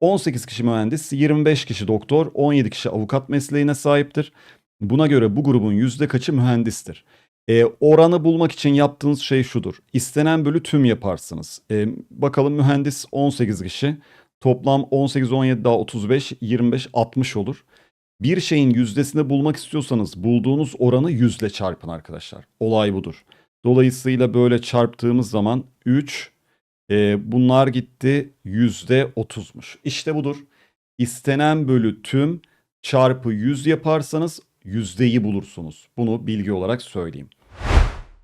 18 kişi mühendis, 25 kişi doktor, 17 kişi avukat mesleğine sahiptir. Buna göre bu grubun yüzde kaçı mühendistir? E, oranı bulmak için yaptığınız şey şudur. İstenen bölü tüm yaparsınız. E, bakalım mühendis 18 kişi. Toplam 18, 17 daha 35, 25, 60 olur. Bir şeyin yüzdesini bulmak istiyorsanız bulduğunuz oranı yüzle çarpın arkadaşlar. Olay budur. Dolayısıyla böyle çarptığımız zaman 3, e, bunlar gitti yüzde 30'muş. İşte budur. İstenen bölü tüm çarpı 100 yaparsanız yüzdeyi bulursunuz. Bunu bilgi olarak söyleyeyim.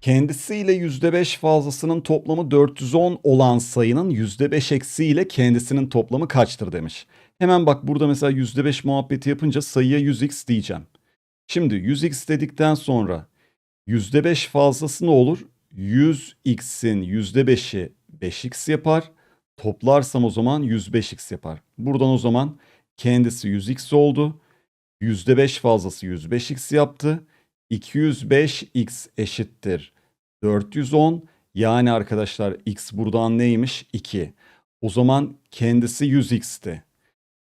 Kendisiyle %5 fazlasının toplamı 410 olan sayının %5 eksiğiyle kendisinin toplamı kaçtır demiş. Hemen bak burada mesela %5 muhabbeti yapınca sayıya 100x diyeceğim. Şimdi 100x dedikten sonra %5 fazlası ne olur? 100x'in %5'i 5x yapar. Toplarsam o zaman 105x yapar. Buradan o zaman kendisi 100x oldu. %5 fazlası 105x yaptı. 205x eşittir 410. Yani arkadaşlar x buradan neymiş? 2. O zaman kendisi 100x'ti.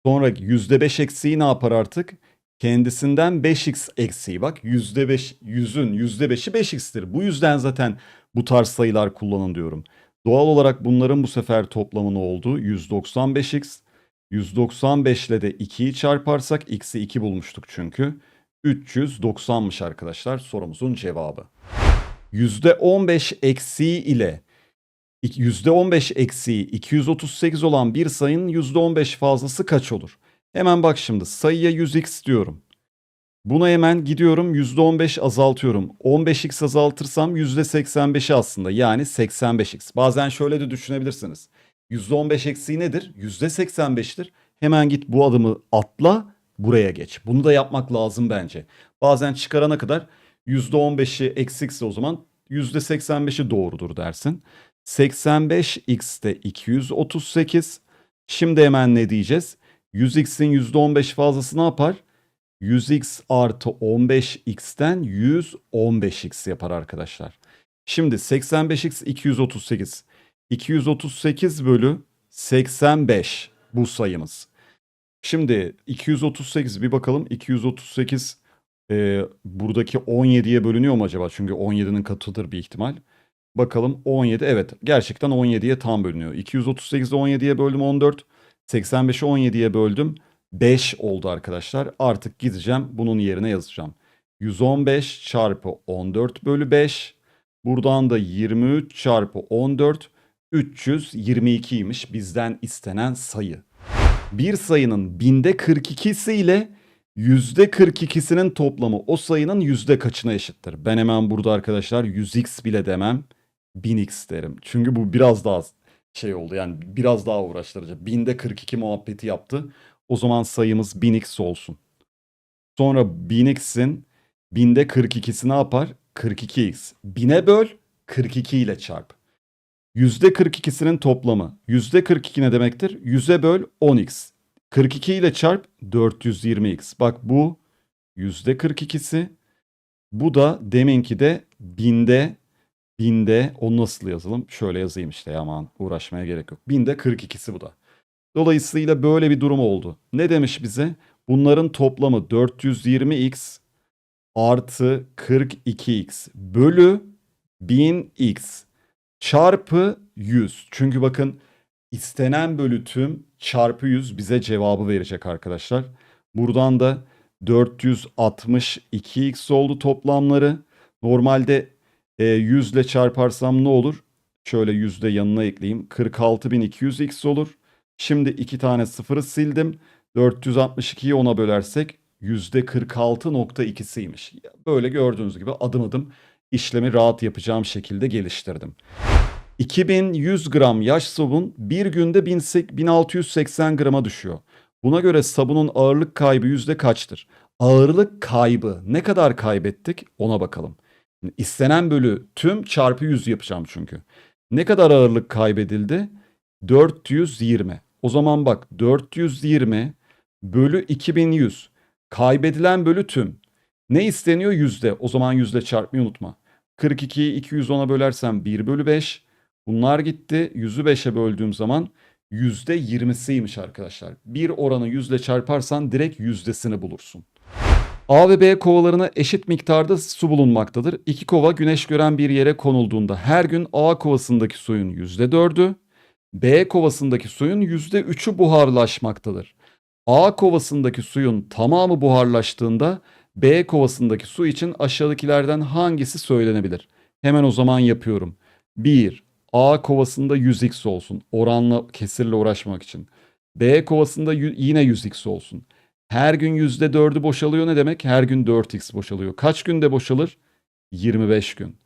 Sonra %5 eksiği ne yapar artık? Kendisinden 5x eksiği bak %5 100'ün %5'i 5x'tir. Bu yüzden zaten bu tarz sayılar kullanın diyorum. Doğal olarak bunların bu sefer toplamı oldu? 195x. 195 ile de 2'yi çarparsak x'i 2 bulmuştuk çünkü. 390'mış arkadaşlar sorumuzun cevabı. %15 eksiği ile %15 eksiği 238 olan bir sayının %15 fazlası kaç olur? Hemen bak şimdi sayıya 100x diyorum. Buna hemen gidiyorum %15 azaltıyorum. 15x azaltırsam %85'i aslında yani 85x. Bazen şöyle de düşünebilirsiniz. %15 eksiği nedir? %85'tir. Hemen git bu adımı atla buraya geç. Bunu da yapmak lazım bence. Bazen çıkarana kadar %15'i eksikse o zaman %85'i doğrudur dersin. 85x'te 238. Şimdi hemen ne diyeceğiz? 100x'in %15 fazlası ne yapar? 100x artı 15x'ten 115x yapar arkadaşlar. Şimdi 85x 238. 238 bölü 85 bu sayımız. Şimdi 238 bir bakalım 238 e, buradaki 17'ye bölünüyor mu acaba? Çünkü 17'nin katıdır bir ihtimal. Bakalım 17 evet gerçekten 17'ye tam bölünüyor. 238'i 17'ye böldüm 14. 85'i 17'ye böldüm. 5 oldu arkadaşlar. Artık gideceğim bunun yerine yazacağım. 115 çarpı 14 bölü 5. Buradan da 23 çarpı 14 322'ymiş bizden istenen sayı. Bir sayının binde 42'si ile yüzde 42'sinin toplamı o sayının yüzde kaçına eşittir? Ben hemen burada arkadaşlar 100x bile demem 1000x derim. Çünkü bu biraz daha şey oldu yani biraz daha uğraştırıcı. Binde 42 muhabbeti yaptı. O zaman sayımız 1000x olsun. Sonra 1000x'in binde 42'si ne yapar? 42x. 1000'e böl 42 ile çarp. %42'sinin toplamı. %42 ne demektir? 100'e böl 10x. 42 ile çarp 420x. Bak bu %42'si. Bu da deminki de binde binde onu nasıl yazalım? Şöyle yazayım işte aman uğraşmaya gerek yok. Binde 42'si bu da. Dolayısıyla böyle bir durum oldu. Ne demiş bize? Bunların toplamı 420x artı 42x bölü 1000x çarpı 100. Çünkü bakın istenen bölü tüm çarpı 100 bize cevabı verecek arkadaşlar. Buradan da 462x oldu toplamları. Normalde e, 100 ile çarparsam ne olur? Şöyle 100 de yanına ekleyeyim. 46200x olur. Şimdi iki tane sıfırı sildim. 462'yi ona bölersek %46.2'siymiş. Böyle gördüğünüz gibi adım adım işlemi rahat yapacağım şekilde geliştirdim. 2100 gram yaş sabun bir günde 1680 grama düşüyor. Buna göre sabunun ağırlık kaybı yüzde kaçtır? Ağırlık kaybı ne kadar kaybettik ona bakalım. İstenen bölü tüm çarpı 100 yapacağım çünkü. Ne kadar ağırlık kaybedildi? 420. O zaman bak 420 bölü 2100 kaybedilen bölü tüm. Ne isteniyor? Yüzde. O zaman yüzde çarpmayı unutma. 42'yi 210'a bölersem 1 bölü 5. Bunlar gitti. 100'ü 5'e böldüğüm zaman %20'siymiş arkadaşlar. Bir oranı yüzle çarparsan direkt yüzdesini bulursun. A ve B kovalarına eşit miktarda su bulunmaktadır. İki kova güneş gören bir yere konulduğunda her gün A kovasındaki suyun %4'ü, B kovasındaki suyun %3'ü buharlaşmaktadır. A kovasındaki suyun tamamı buharlaştığında B kovasındaki su için aşağıdakilerden hangisi söylenebilir? Hemen o zaman yapıyorum. 1. A kovasında 100x olsun. Oranla kesirle uğraşmak için. B kovasında yine 100x olsun. Her gün %4'ü boşalıyor ne demek? Her gün 4x boşalıyor. Kaç günde boşalır? 25 gün.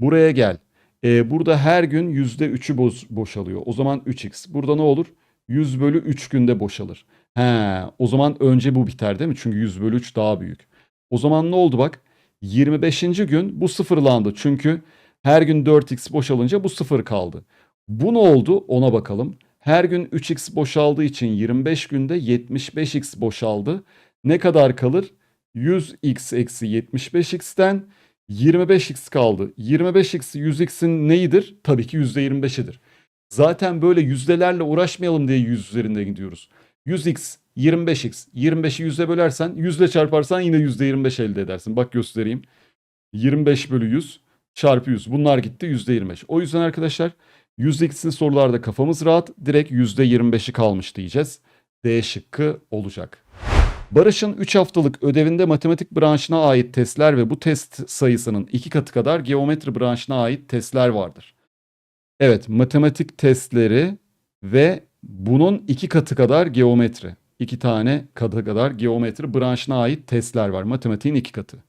Buraya gel. Ee, burada her gün %3'ü boz- boşalıyor. O zaman 3x. Burada ne olur? 100 bölü 3 günde boşalır. He, o zaman önce bu biter değil mi? Çünkü 100 bölü 3 daha büyük. O zaman ne oldu bak? 25. gün bu sıfırlandı. Çünkü her gün 4x boşalınca bu sıfır kaldı. Bu ne oldu? Ona bakalım. Her gün 3x boşaldığı için 25 günde 75x boşaldı. Ne kadar kalır? 100x eksi 75x'ten 25x kaldı. 25x 100x'in neyidir? Tabii ki %25'idir. Zaten böyle yüzdelerle uğraşmayalım diye 100 üzerinde gidiyoruz. 100x, 25x, 25'i 100'e bölersen, 100 ile çarparsan yine %25 elde edersin. Bak göstereyim. 25 bölü 100 çarpı 100. Bunlar gitti %25. O yüzden arkadaşlar 100x'li sorularda kafamız rahat. Direkt %25'i kalmış diyeceğiz. D şıkkı olacak. Barış'ın 3 haftalık ödevinde matematik branşına ait testler ve bu test sayısının 2 katı kadar geometri branşına ait testler vardır. Evet, matematik testleri ve bunun 2 katı kadar geometri. 2 tane katı kadar geometri branşına ait testler var. Matematiğin 2 katı.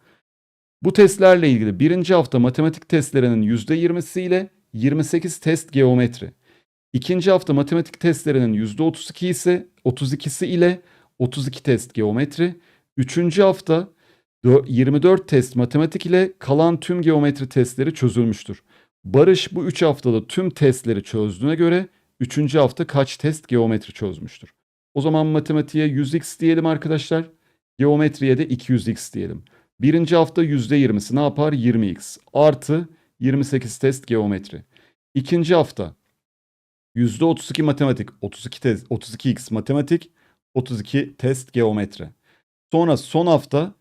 Bu testlerle ilgili birinci hafta matematik testlerinin %20'si ile 28 test geometri. İkinci hafta matematik testlerinin %32 ise 32'si ile 32 test geometri. Üçüncü hafta dö- 24 test matematik ile kalan tüm geometri testleri çözülmüştür. Barış bu 3 haftada tüm testleri çözdüğüne göre 3. hafta kaç test geometri çözmüştür? O zaman matematiğe 100x diyelim arkadaşlar. Geometriye de 200x diyelim. Birinci hafta %20'si ne yapar? 20x artı 28 test geometri. İkinci hafta %32 matematik, 32 test, 32x matematik, 32 test geometri. Sonra son hafta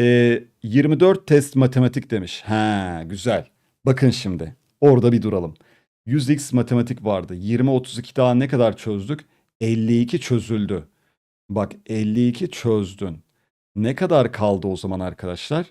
e, 24 test matematik demiş. Ha güzel. Bakın şimdi orada bir duralım. 100x matematik vardı. 20 32 daha ne kadar çözdük? 52 çözüldü. Bak 52 çözdün. Ne kadar kaldı o zaman arkadaşlar?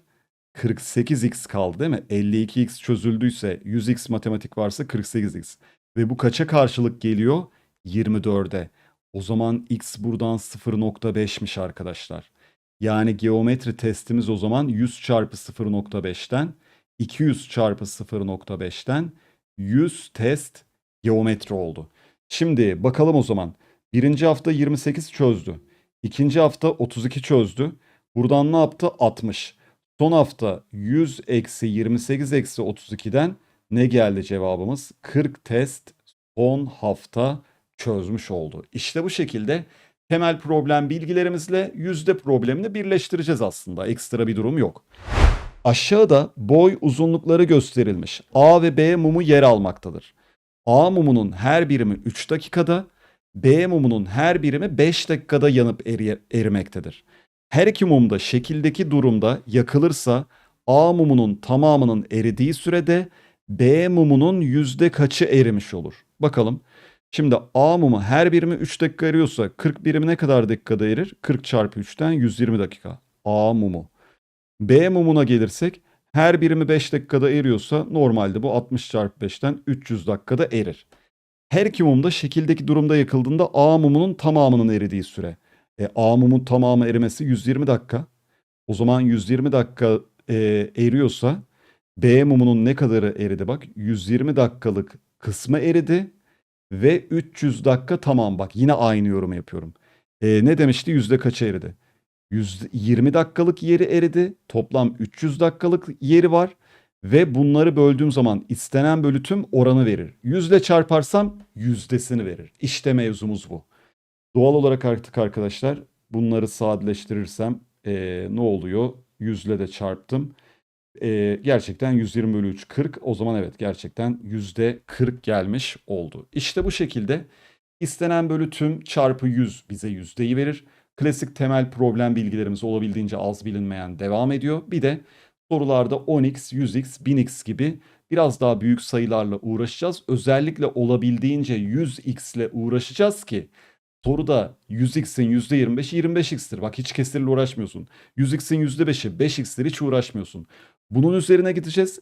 48x kaldı değil mi? 52x çözüldüyse 100x matematik varsa 48x. Ve bu kaça karşılık geliyor? 24'e. O zaman x buradan 0.5'miş arkadaşlar. Yani geometri testimiz o zaman 100 çarpı 0.5'ten 200 çarpı 0.5'ten 100 test geometri oldu. Şimdi bakalım o zaman. Birinci hafta 28 çözdü. İkinci hafta 32 çözdü. Buradan ne yaptı? 60. Son hafta 100 eksi 28 eksi 32'den ne geldi cevabımız? 40 test son hafta çözmüş oldu. İşte bu şekilde temel problem bilgilerimizle yüzde problemini birleştireceğiz aslında. Ekstra bir durum yok. Aşağıda boy uzunlukları gösterilmiş. A ve B mumu yer almaktadır. A mumunun her birimi 3 dakikada, B mumunun her birimi 5 dakikada yanıp eri- erimektedir. Her iki mum da şekildeki durumda yakılırsa A mumunun tamamının eridiği sürede B mumunun yüzde kaçı erimiş olur? Bakalım. Şimdi A mumu her birimi 3 dakika eriyorsa 40 birimi ne kadar dakikada erir? 40 çarpı 3'ten 120 dakika. A mumu. B mumuna gelirsek her birimi 5 dakikada eriyorsa normalde bu 60 çarpı 5'ten 300 dakikada erir. Her iki mum da şekildeki durumda yakıldığında A mumunun tamamının eridiği süre. E, A mumun tamamı erimesi 120 dakika. O zaman 120 dakika e, eriyorsa B mumunun ne kadarı eridi bak 120 dakikalık kısmı eridi ve 300 dakika tamam bak yine aynı yorum yapıyorum. E, ne demişti yüzde kaça eridi? Yüzde 20 dakikalık yeri eridi. Toplam 300 dakikalık yeri var. Ve bunları böldüğüm zaman istenen bölü tüm oranı verir. Yüzle çarparsam yüzdesini verir. İşte mevzumuz bu. Doğal olarak artık arkadaşlar bunları sadeleştirirsem eee, ne oluyor? Yüzle de çarptım. Eee, gerçekten 120 bölü 3 40. O zaman evet gerçekten yüzde 40 gelmiş oldu. İşte bu şekilde İstenen bölü tüm çarpı 100 bize yüzdeyi verir. Klasik temel problem bilgilerimiz olabildiğince az bilinmeyen devam ediyor. Bir de sorularda 10x, 100x, 1000x gibi biraz daha büyük sayılarla uğraşacağız. Özellikle olabildiğince 100x ile uğraşacağız ki soruda 100x'in %25'i 25x'tir. Bak hiç kesirle uğraşmıyorsun. 100x'in %5'i 5x'tir hiç uğraşmıyorsun. Bunun üzerine gideceğiz.